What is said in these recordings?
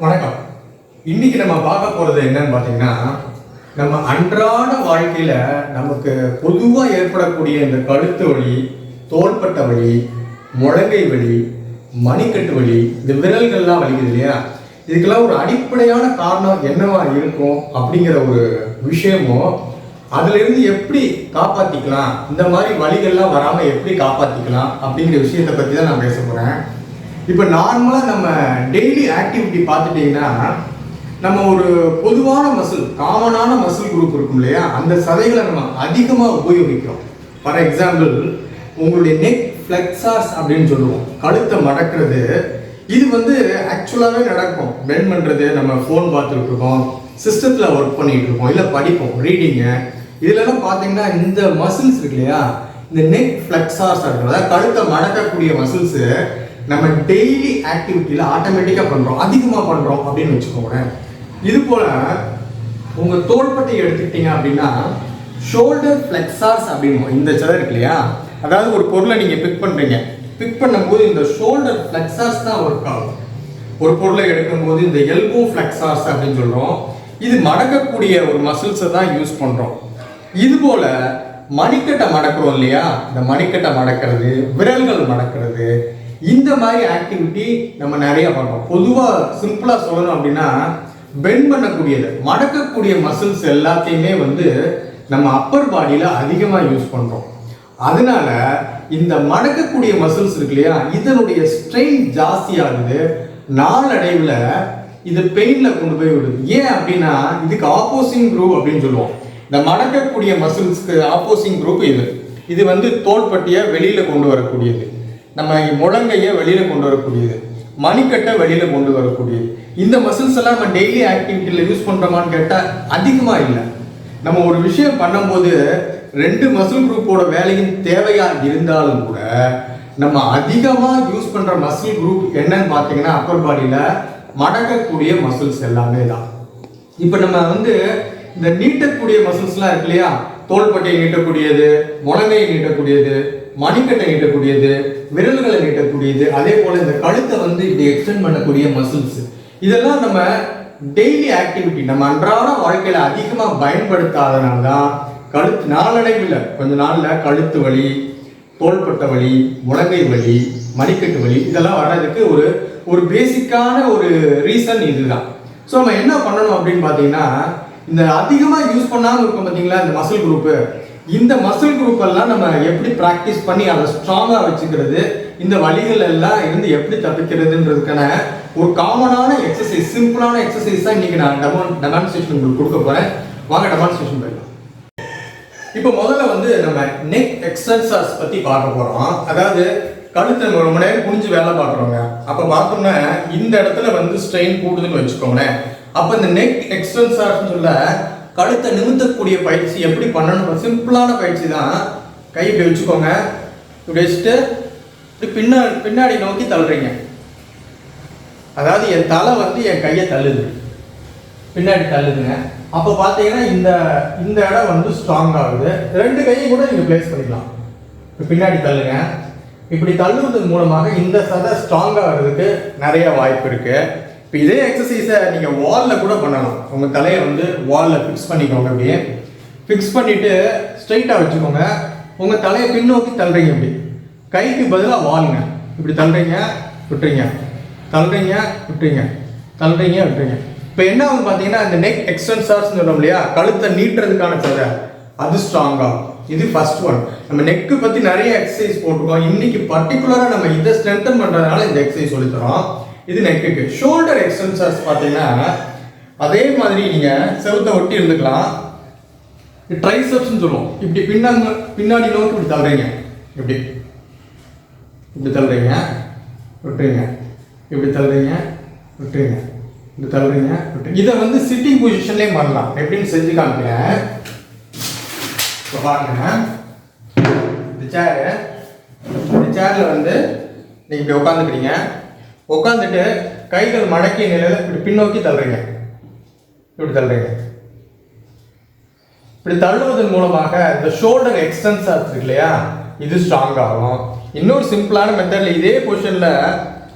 வணக்கம். இன்னைக்கு நம்ம பார்க்க போகிறது என்னன்னு பார்த்தீங்கன்னா நம்ம அன்றாட வாழ்க்கையில் நமக்கு பொதுவாக ஏற்படக்கூடிய இந்த கழுத்து வலி தோள்பட்ட வலி முழங்கை வலி மணிக்கட்டு வலி இந்த விரல்கள்லாம் வலிக்குது இல்லையா? இதுக்கெல்லாம் ஒரு அடிப்படையான காரணம் என்னவா இருக்கும் அப்படிங்கிற ஒரு விஷயமும் அதுலேருந்து எப்படி காப்பாற்றிக்கலாம் இந்த மாதிரி வலிகள்லாம் வராமல் எப்படி காப்பாற்றிக்கலாம் அப்படிங்கிற விஷயத்தை பற்றி தான் நான் பேச போகிறேன் இப்போ நார்மலாக நம்ம டெய்லி ஆக்டிவிட்டி பார்த்துட்டிங்கன்னா நம்ம ஒரு பொதுவான மசில் காமனான மசில் குரூப் இருக்கும் இல்லையா? அந்த சதைகளை நம்ம அதிகமாக உபயோகிக்கிறோம். ஃபார் எக்ஸாம்பிள் உங்களுடைய நெக் ஃப்ளெக்ஸார்ஸ் அப்படின்னு சொல்லுவோம். கழுத்தை மடக்கிறது. இது வந்து ஆக்சுவலாகவே நடக்கும். பெண்ட் பண்ணுறது நம்ம ஃபோன் பார்த்துட்டு இருக்கோம். சிஸ்டத்தில் ஒர்க் பண்ணிட்டு இருக்கோம். இல்லை படிப்போம். ரீடிங்கு இதுலலாம் பார்த்தீங்கன்னா இந்த மசில்ஸ் இருக்கு இல்லையா? இந்த நெக் ஃப்ளெக்ஸார்ஸ் இருக்கும் கழுத்தை மடக்கக்கூடிய மசில்ஸு நம்ம டெய்லி ஆக்டிவிட்டியில் ஆட்டோமேட்டிக்காக பண்ணுறோம் அதிகமாக பண்ணுறோம் அப்படின்னு வச்சுக்கோங்களேன். இது போல் உங்கள் தோள்பட்டை எடுத்துக்கிட்டீங்க அப்படின்னா ஷோல்டர் ஃப்ளெக்ஸார்ஸ் அப்படின்னு இந்த சதம் இருக்கு இல்லையா? அதாவது ஒரு பொருளை நீங்கள் பிக் பண்ணுறீங்க பிக் பண்ணும்போது இந்த ஷோல்டர் ஃப்ளெக்ஸார்ஸ் தான் ஒர்க் ஆகும். ஒரு பொருளை எடுக்கும்போது இந்த எல்போ ஃப்ளெக்ஸார்ஸ் அப்படின்னு சொல்கிறோம் இது மடக்கக்கூடிய ஒரு மசில்ஸை தான் யூஸ் பண்ணுறோம் இது போல் மணிக்கட்டை மடக்கிறோம் இல்லையா? இந்த மணிக்கட்டை மடக்கிறது விரல்கள் மடக்கிறது இந்த மாதிரி ஆக்டிவிட்டி நம்ம நிறைய பண்ணுறோம் பொதுவாக சிம்பிளாக சொல்லணும் அப்படின்னா பெண்ட் பண்ணக்கூடியது மடக்கக்கூடிய மசில்ஸ் எல்லாத்தையுமே வந்து நம்ம அப்பர் பாடியில் அதிகமாக யூஸ் பண்ணுறோம் அதனால இந்த மடக்கக்கூடிய மசில்ஸ் இருக்கு இல்லையா இதனுடைய ஸ்ட்ரெயின் ஜாஸ்தியாகுது. நாளடைவில் இது பெயினில் கொண்டு போய் விடுது. ஏன் அப்படின்னா இதுக்கு ஆப்போசிங் குரூப் அப்படின்னு சொல்லுவோம். இந்த மடக்கக்கூடிய மசில்ஸ்க்கு ஆப்போசிங் குரூப் இது. இது வந்து தோள்பட்டியை வெளியில் கொண்டு வரக்கூடியது. நம்ம முழங்கையை வெளியில் கொண்டு வரக்கூடியது. மணிக்கட்டை வெளியில் கொண்டு வரக்கூடியது. இந்த மசில்ஸ் எல்லாம் நம்ம டெய்லி ஆக்டிவிட்டியில் யூஸ் பண்ணுறோமான்னு கேட்டால் அதிகமாக இல்லை. நம்ம ஒரு விஷயம் பண்ணும்போது ரெண்டு மசில் குரூப்போட வேலையும் தேவையாக இருந்தாலும் கூட நம்ம அதிகமாக யூஸ் பண்ணுற மசில் குரூப் என்னன்னு பார்த்தீங்கன்னா அப்பர் பாடியில் மடக்கக்கூடிய மசில்ஸ் எல்லாமே தான். இப்போ நம்ம வந்து இந்த நீட்டக்கூடிய மசில்ஸ்லாம் இருக்கு இல்லையா? தோள்பட்டையை நீட்டக்கூடியது முழங்கையை நீட்டக்கூடியது மணிக்கட்டை நீட்டக்கூடியது விரல்களை நீட்டக்கூடியது அதே போல இந்த கழுத்தை வந்து இப்படி எக்ஸ்டெண்ட் பண்ணக்கூடிய மசில்ஸ் இதெல்லாம் நம்ம டெய்லி ஆக்டிவிட்டி நம்ம அன்றாட வாழ்க்கையில அதிகமாக பயன்படுத்தாதனால தான் கழுத்து நாளடைவில் கொஞ்ச நாள்ல கழுத்து வலி தோள்பட்ட வலி முழங்கை வலி மணிக்கட்டு வலி இதெல்லாம் வர்றதுக்கு ஒரு ஒரு பேசிக்கான ஒரு ரீசன் இதுதான். ஸோ நம்ம என்ன பண்ணணும் அப்படின்னு பார்த்தீங்கன்னா இந்த அதிகமாக யூஸ் பண்ணாமல் இருக்கும் பார்த்தீங்களா இந்த மசில் குரூப்பு இந்த மசில் குரூப் எல்லாம் நம்ம எப்படி ப்ராக்டிஸ் பண்ணி அதை ஸ்ட்ராங்காக வச்சுக்கிறது இந்த வழிகள் எல்லாம் இருந்து எப்படி தப்பிக்கிறதுன்றதுக்கான ஒரு காமனான எக்ஸசைஸ் சிம்பிளான எக்ஸசைஸ் தான் இன்னைக்கு நான் டெமான் டெமான்ஸ்ட்ரேஷன் உங்களுக்கு கொடுக்க போகிறேன் வாங்க டெமான்ஸ்ட்ரேஷன் போயிடலாம். இப்போ முதல்ல வந்து நம்ம நெக் எக்ஸசைஸ் பற்றி பார்க்க போகிறோம் அதாவது கழுத்தை ரொம்ப நேரம் குனிஞ்சு வேலை பார்க்குறோங்க. அப்போ பார்த்தோம்னா இந்த இடத்துல வந்து ஸ்ட்ரெயின் கூடுதுன்னு வச்சுக்கோங்களேன். அப்போ இந்த நெக் எக்ஸ்டென்சார்ஸ்னு சொல்ல கழுத்தை நிமித்தக்கூடிய பயிற்சி எப்படி பண்ணணும் சிம்பிளான பயிற்சி தான். கை இப்படி வச்சுக்கோங்க. இப்படி வச்சுட்டு இப்படி பின்னா பின்னாடி நோக்கி தள்ளுறீங்க. அதாவது என் தலை வந்து என் கையை தள்ளுது. பின்னாடி தள்ளுதுங்க. அப்போ பார்த்தீங்கன்னா இந்த இந்த இடம் வந்து ஸ்ட்ராங் ஆகுது. ரெண்டு கையும் கூட நீங்கள் ப்ளேஸ் பண்ணிக்கலாம். இப்போ பின்னாடி தள்ளுங்க. இப்படி தள்ளுவதன் மூலமாக இந்த சதை ஸ்ட்ராங் ஆகிறதுக்கு நிறைய வாய்ப்பு இருக்குது இப்போ இதே எக்ஸசைஸை நீங்கள் வாலில் கூட பண்ணலாம். உங்கள் தலையை வந்து வாலில் ஃபிக்ஸ் பண்ணிக்கோங்க அப்படியே. ஃபிக்ஸ் பண்ணிவிட்டு ஸ்ட்ரைட்டாக வச்சுக்கோங்க. உங்கள் தலையை பின்னோக்கி தள்ளுறீங்க இப்படி கைக்கு பதிலாக வாலுங்க இப்படி தள்ளுறீங்க விட்டுறீங்க. தள்ளுறீங்க விட்டுறீங்க. தள்ளுறீங்க விட்டுறீங்க. இப்போ என்ன ஆகும் பார்த்தீங்கன்னா இந்த நெக் எக்ஸ்டென்சார்ஸ் சொல்றோம் இல்லையா? கழுத்தை நீட்டுறதுக்கான சதை அது ஸ்ட்ராங்காகும் இது ஃபர்ஸ்ட் ஒன் நம்ம நெக்கு பற்றி நிறைய எக்ஸசைஸ் போட்டிருக்கோம். இன்னைக்கு பர்டிகுலராக நம்ம இதை ஸ்ட்ரென்தன் பண்ணுறதுனால இந்த எக்ஸசைஸ் சொல்லித்தரோம். இது நெக்குக்கு ஷோல்டர் எக்ஸ்டென்சர்ஸ் பார்த்தீங்கன்னா அதே மாதிரி நீங்கள் செவத்தை ஒட்டி இருந்துக்கலாம். ட்ரைசெப்ஸ்னு சொல்லுவோம். இப்படி பின்னாங்க பின்னாடி நோக்கி இப்படி தள்ளுறீங்க. இப்படி. இப்படி தள்ளுறீங்க. விட்டுருங்க. இப்படி தள்ளுறீங்க. விட்டுருங்க. இப்படி தள்ளுறீங்க. விட்டு இதை வந்து சிட்டிங் பொசிஷன்லேயே பண்ணலாம் எப்படின்னு செஞ்சு காமிக்கிறேன். இப்போ பாருங்க. இந்த சேரு இந்த சேரில் வந்து நீங்கள் இப்படி உட்காந்துக்கிறீங்க உட்காந்துட்டு கைகள் மடக்கிய நிலையில் இப்படி பின்னோக்கி தள்ளுறீங்க. இப்படி தள்ளுறீங்க. இப்படி தள்ளுவதன் மூலமாக இந்த ஷோல்டர் எக்ஸ்டென்ஸாக ஆகுது இல்லையா? இது ஸ்ட்ராங் ஆகும். இன்னொரு சிம்பிளான மெத்தடில் இதே பொசிஷனில்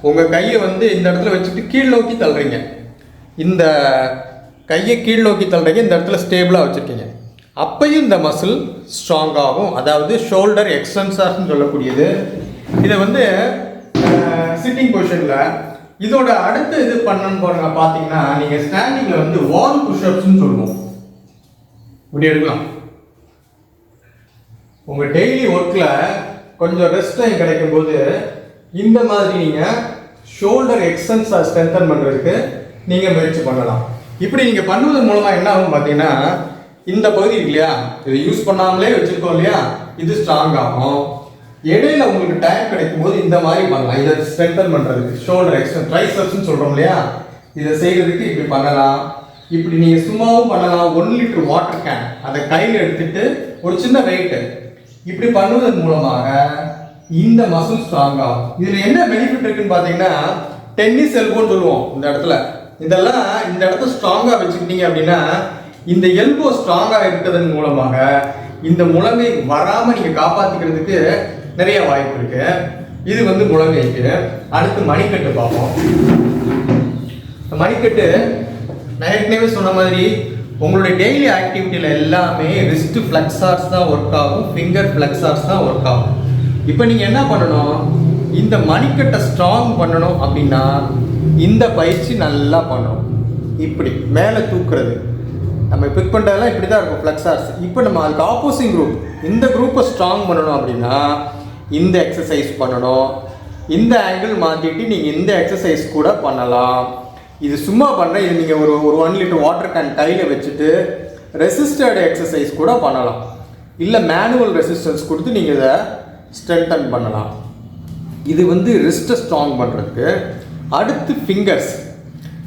உங்கள் கையை வந்து இந்த இடத்துல வச்சுட்டு கீழ் நோக்கி தள்ளுறீங்க. இந்த கையை கீழ் நோக்கி தள்ளுறீங்க இந்த இடத்துல ஸ்டேபிளாக வச்சுருக்கீங்க. அப்பையும் இந்த மசில் ஸ்ட்ராங் ஆகும். அதாவது ஷோல்டர் எக்ஸ்டென்சார்ஸ்னு சொல்லக்கூடியது. இதை வந்து சிட்டிங் பொசிஷனில் இதோட அடுத்த இது பண்ணணும் பாருங்க பார்த்தீங்கன்னா நீங்கள் ஸ்டாண்டிங்கில் வந்து வால் புஷ்அப்ஸ்னு சொல்லுவோம். இப்படி எடுக்கலாம். உங்கள் டெய்லி ஒர்க்கில் கொஞ்சம் ரெஸ்ட் டைம் கிடைக்கும் போது இந்த மாதிரி நீங்கள் ஷோல்டர் எக்ஸ்டென்ஸாக ஸ்ட்ரென்தன் பண்ணுறதுக்கு நீங்கள் முயற்சி பண்ணலாம். இப்படி நீங்கள் பண்ணுவதன் மூலமாக என்ன ஆகும் பார்த்தீங்கன்னா இந்த பகுதி இல்லையா? இதை யூஸ் பண்ணாமலே வச்சுருக்கோம் இல்லையா? இது ஸ்ட்ராங் ஆகும். இடையில உங்களுக்கு டைம் கிடைக்கும் போது இந்த மாதிரி பண்ணலாம். இதை ஸ்ட்ரென்தன் பண்ணுறதுக்கு ஷோல்டர் எக்ஸ்டன் ட்ரைசப்ஸ்னு சொல்கிறோம் இல்லையா? இதை செய்கிறதுக்கு இப்படி பண்ணலாம். இப்படி நீங்கள் சும்மாவும் பண்ணலாம். ஒன் லிட்டர் வாட்டர் கேன் அதை கையில் எடுத்துட்டு ஒரு சின்ன வெயிட்டு இப்படி பண்ணுவதன் மூலமாக இந்த மசில் ஸ்ட்ராங் ஆகும். இதில் என்ன பெனிஃபிட் இருக்குன்னு பார்த்தீங்கன்னா டென்னிஸ் எல்போன்னு சொல்லுவோம் இந்த இடத்துல. இதெல்லாம் இந்த இடத்த ஸ்ட்ராங்காக வச்சுக்கிட்டீங்க அப்படின்னா இந்த எல்போ ஸ்ட்ராங்காக இருக்கிறதன் மூலமாக இந்த முழங்கை வராமல் நீங்கள் காப்பாற்றிக்கிறதுக்கு நிறைய வாய்ப்பு இருக்கு. இது வந்து குழந்தைக்கு. அடுத்து மணிக்கட்டு பார்ப்போம். மணிக்கட்டு நான் ஏற்கனவே சொன்ன மாதிரி உங்களுடைய டெய்லி ஆக்டிவிட்டியில் எல்லாமே ரிஸ்ட் ஃப்ளெக்ஸார்ஸ் தான் ஒர்க் ஆகும் ஃபிங்கர் ஃப்ளெக்ஸார்ஸ் தான் ஒர்க் ஆகும். இப்போ நீங்கள் என்ன பண்ணணும்? இந்த மணிக்கட்டை ஸ்ட்ராங் பண்ணணும் அப்படின்னா இந்த பயிற்சி நல்லா பண்ணணும். இப்படி மேலே தூக்குறது. நம்ம பிக் பண்ணுறதெல்லாம் இப்படி தான் இருக்கும் ஃப்ளெக்ஸார்ஸ் இப்போ நம்ம அதுக்கு ஆப்போசிங் குரூப் இந்த குரூப்பை ஸ்ட்ராங் பண்ணணும் அப்படின்னா இந்த எக்ஸசைஸ் பண்ணணும். இந்த ஆங்கிள் மாற்றிட்டு நீங்கள் இந்த எக்ஸசைஸ் கூட பண்ணலாம். இது சும்மா பண்ண இது நீங்கள் ஒரு ஒரு ஒன் லிட்டர் வாட்டர் கேன் கையில் வச்சுட்டு ரெசிஸ்டட் எக்ஸசைஸ் கூட பண்ணலாம். இல்லை மேனுவல் ரெசிஸ்டன்ஸ் கொடுத்து நீங்கள் இதை ஸ்ட்ரென்தன் பண்ணலாம். இது வந்து ரிஸ்ட்டை ஸ்ட்ராங் பண்ணுறதுக்கு அடுத்து ஃபிங்கர்ஸ்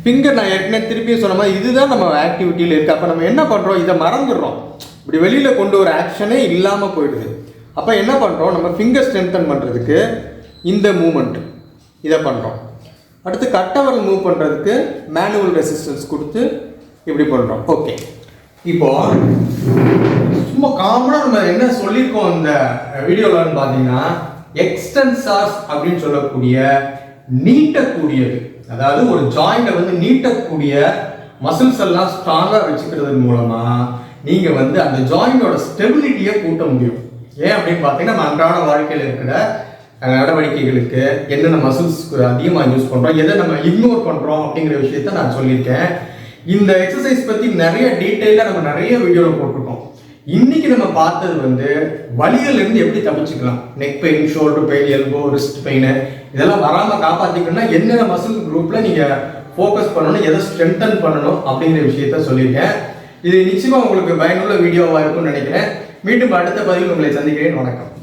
ஃபிங்கர் நான் ஏற்கனவே திருப்பியும் சொன்ன மாதிரி இதுதான் நம்ம ஆக்டிவிட்டியில் இருக்குது அப்போ நம்ம என்ன பண்ணுறோம் இதை மறந்துடுறோம். இப்படி வெளியில் கொண்டு வர ஆக்ஷனே இல்லாமல் போயிடுது. அப்போ என்ன பண்ணுறோம் நம்ம ஃபிங்கர் ஸ்ட்ரென்தன் பண்ணுறதுக்கு இந்த மூமெண்ட் இதை பண்ணுறோம் அடுத்து கட்டவரல் மூவ் பண்ணுறதுக்கு மேனுவல் ரெசிஸ்டன்ஸ் கொடுத்து இப்படி பண்ணுறோம் ஓகே இப்போ சும்மா காமனாக நம்ம என்ன சொல்லியிருக்கோம் இந்த வீடியோவில்னு பார்த்தீங்கன்னா எக்ஸ்டென்சார்ஸ் அப்படின்னு சொல்லக்கூடிய நீட்டக்கூடியது. அதாவது ஒரு ஜாயிண்டை வந்து நீட்டக்கூடிய மசில்ஸ் எல்லாம் ஸ்ட்ராங்காக வச்சுக்கிறது மூலமாக நீங்கள் வந்து அந்த ஜாயிண்டோட ஸ்டெபிலிட்டியை கூட்ட முடியும். ஏன் அப்படின்னு பார்த்தீங்கன்னா நம்ம அன்றாட வாழ்க்கையில் இருக்கிற நடவடிக்கைகளுக்கு என்னென்ன மசில்ஸ் அதிகமாக யூஸ் பண்ணுறோம் எதை நம்ம இக்னோர் பண்ணுறோம் அப்படிங்கிற விஷயத்த நான் சொல்லியிருக்கேன். இந்த எக்ஸசைஸ் பற்றி நிறைய டீட்டெயிலாக நம்ம நிறைய வீடியோவில் போட்டிருக்கோம். இன்னைக்கு நம்ம பார்த்தது வந்து வலிகள்லேருந்து எப்படி தப்பிச்சுக்கலாம்? Neck pain shoulder pain elbow wrist pain இதெல்லாம் வராமல் காப்பாற்றிக்கணும்னா என்னென்ன மசில் குரூப்பில் நீங்கள் ஃபோக்கஸ் பண்ணணும் எதை ஸ்ட்ரென்தன் பண்ணணும் அப்படிங்கிற விஷயத்த சொல்லியிருக்கேன். இது நிச்சயமாக உங்களுக்கு பயனுள்ள வீடியோவாக இருக்கும்னு நினைக்கிறேன். மீண்டும் அடுத்த பதிவில் உங்களை சந்திக்கிறேன். வணக்கம்.